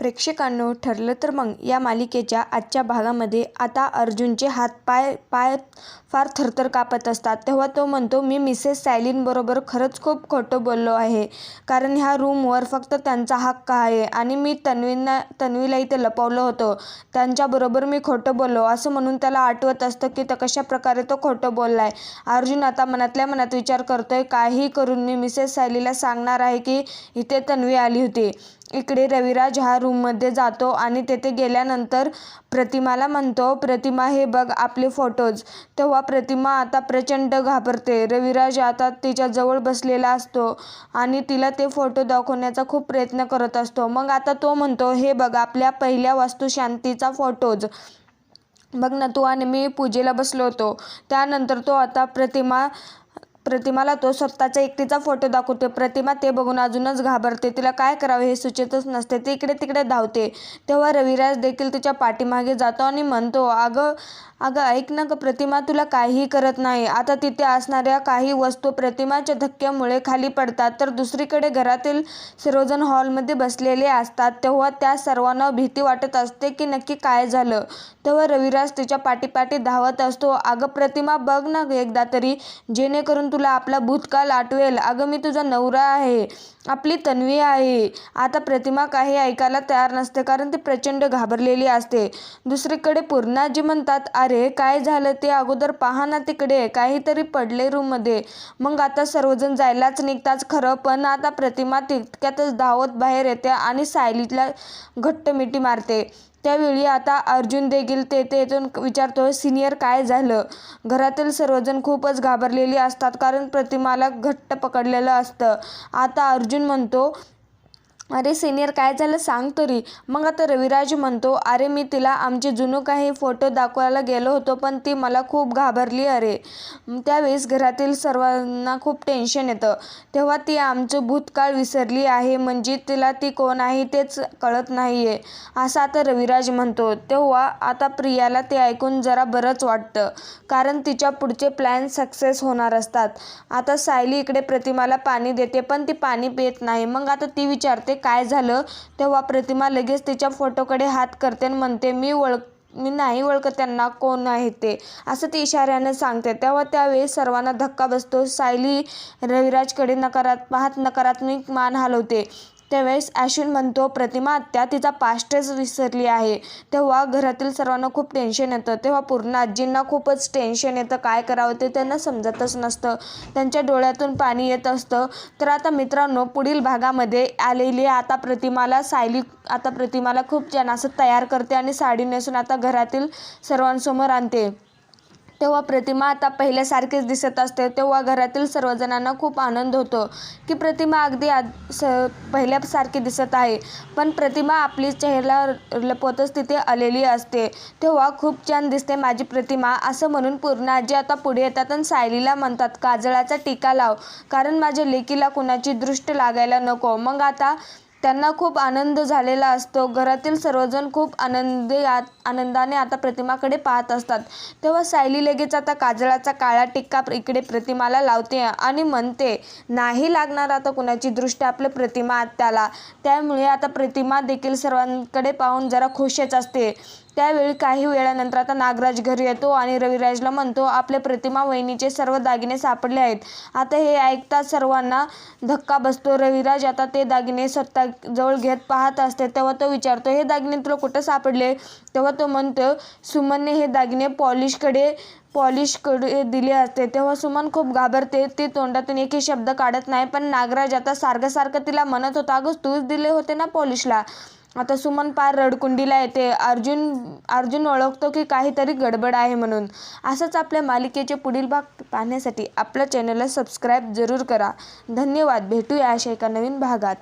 प्रेक्षकांनो ठरलं तर मग या मालिकेच्या आजच्या भागामध्ये आता अर्जुनचे हात पाय पाय फार थरथर कापत असतात. तेव्हा तो म्हणतो मी मिसेस सायलींबरोबर खरंच खूप खोटं बोललो आहे. कारण ह्या रूमवर फक्त त्यांचा हक्क आहे आणि मी तन्वींना तन्वीला इथे लपवलं होतं. त्यांच्याबरोबर मी खोटं बोललो. असं म्हणून त्याला आठवत असतं की तर कशा प्रकारे तो खोटं बोलला आहे अर्जुन आता मनातल्या मनात विचार करतोय काही करून मी मिसेस सायलीला सांगणार आहे की इथे तन्वी आली होती. इकडे रविराज हा रूममध्ये जातो आणि तेथे गेल्यानंतर प्रतिमाला म्हणतो प्रतिमा हे बघ आपले फोटोज तेव्हा प्रतिमा आता प्रचंड घाबरते. रविराज आता तिच्याजवळ बसलेला असतो आणि तिला ते फोटो दाखवण्याचा खूप प्रयत्न करत असतो. मग आता तो म्हणतो हे बघ आपल्या पहिल्या वास्तुशांतीचा फोटोज बघ ना तू आणि मी पूजेला बसलो होतो. त्यानंतर तो आता प्रतिमा प्रतिमाला तो स्वतःचा एकटीचा फोटो दाखवते प्रतिमा ते बघून अजूनच घाबरते. तिला काय करावे हे सुचतच नसते. ती इकडे तिकडे धावते. तेव्हा रविराज देखील तिच्या पाठीमागे जातो आणि म्हणतो अगं अगं ऐक ना ग प्रतिमा तुला काहीही करत नाही. आता तिथे असणाऱ्या काही वस्तू प्रतिमाच्या धक्क्यामुळे खाली पडतात. तर दुसरीकडे घरातील सर्वजण हॉलमध्ये बसलेले असतात. तेव्हा त्या सर्वांना भीती वाटत असते की नक्की काय झालं. तेव्हा रविराज तिच्या पाठीपाठी धावत असतो. अगं प्रतिमा बघ ना एकदा तरी. जेणेकरून तुला आपला भूतकाळ आठवेल. अगं मी तुझा नवरा आहे. आपली तन्वी आहे. आता प्रतिमा काही ऐकायला तयार नसते कारण ती प्रचंड घाबरलेली असते. दुसरीकडे पूर्णाजी म्हणतात अरे काय झालं? ते अगोदर पहा ना तिकडे. काहीतरी पडले रूममध्ये. मग आता सर्वजण जायलाच निघताच खरं. पण आता प्रतिमा तितक्यातच धावत बाहेर येते आणि सायलीला घट्ट मिठी मारते. त्यावेळी आता अर्जुन देखील तेथे येथून विचारतो सिनियर काय झालं? घरातील सर्वजण खूपच घाबरलेली असतात कारण प्रतिमाला घट्ट पकडलेलं असतं. आता अर्जुन म्हणतो अरे सिनियर काय झालं सांग तरी. मग आता रविराज म्हणतो अरे मी तिला आमचे जुनं काही फोटो दाखवायला गेलो होतो पण ती मला खूप घाबरली अरे. त्यावेळेस घरातील सर्वांना खूप टेन्शन येतं. तेव्हा ती आमचं भूतकाळ विसरली आहे म्हणजे तिला ती कोण आहे तेच कळत नाही आहे असं आता रविराज म्हणतो. तेव्हा आता प्रियाला ते ऐकून जरा बरंच वाटतं कारण तिच्या पुढचे प्लॅन सक्सेस होणार असतात. आता सायली इकडे प्रतिमाला पाणी देते पण ती पाणी पित नाही. मग आता ती विचारते काय झालं तेव्हा प्रतिमा लगेच तिच्या फोटोकडे हात करते आणि म्हणते मी ओळख मी नाही ओळखत त्यांना कोण आहे ते? असं ती इशाऱ्यानं सांगते. तेव्हा त्यावेळी सर्वांना धक्का बसतो. सायली रविराजकडे नकारात पाहत नकारात्मक मान हलवते. त्यावेळेस ॲश्विन म्हणतो प्रतिमा आत्या तिचा पास्टच विसरली आहे. तेव्हा घरातील सर्वांना खूप टेन्शन येतं. तेव्हा पूर्ण आजींना खूपच टेन्शन येतं. काय करावं ते त्यांना समजतच नसतं. त्यांच्या डोळ्यातून पाणी येत असतं. तर आता मित्रांनो पुढील भागामध्ये आलेली आता प्रतिमाला सायली आता प्रतिमाला खूप छान असं तयार करते आणि साडी नेसून आता घरातील सर्वांसमोर आणते. तेव्हा प्रतिमा आता पहिल्यासारखीच दिसत असते. तेव्हा घरातील सर्वजणांना खूप आनंद होतो की प्रतिमा अगदी आद स पहिल्यासारखी दिसत आहे. पण प्रतिमा आपली चेहरा लपवतच तिथे आलेली असते. तेव्हा खूप छान दिसते माझी प्रतिमा. असं म्हणून पूर्ण आजी आता पुढे येतात आणि सायलीला म्हणतात काजळाचा टीका लाव. कारण माझ्या लेकीला कुणाची दृष्ट लागायला नको. मग आता त्यांना खूप आनंद झालेला असतो. घरातील सर्वजण खूप आनंदी आनंदाने आता प्रतिमाकडे पाहत असतात. तेव्हा सायली लगेच आता काजळाचा काळा टिक्का इकडे प्रतिमाला लावते आणि म्हणते नाही लागणार आता कुणाची दृष्टी आपल्या प्रतिमा आत्याला. त्यामुळे आता प्रतिमा देखील सर्वांकडे पाहून जरा खुशच असते. त्यावेळी काही वेळानंतर आता नागराज घरी येतो आणि रविराजला म्हणतो आपल्या प्रतिमा वहिनीचे सर्व दागिने सापडले आहेत. आता हे ऐकताच सर्वांना धक्का बसतो. रविराज आता ते दागिने स्वतः जवळ घेत पाहत असते. तेव्हा तो विचारतो हे दागिने तुला कुठं सापडले? तेव्हा तो म्हणतो सुमनने हे दागिने पॉलिशकडे पॉलिशकडे दिले असते. तेव्हा सुमन खूप घाबरते. ती तोंडातून एकही शब्द काढत नाही. पण नागराज आता सारखं सारखं तिला म्हणत होता अगं तूच दिले होते ना पॉलिशला. आता सुमन पार रडकुंडीला येते. अर्जुन अर्जुन ओळखतो की काहीतरी गडबड आहे म्हणून. असंच आपल्या मालिकेचे पुढील भाग पाहण्यासाठी आपल्या चॅनलला सबस्क्राईब जरूर करा. धन्यवाद. भेटूया अशा एका नवीन भागात.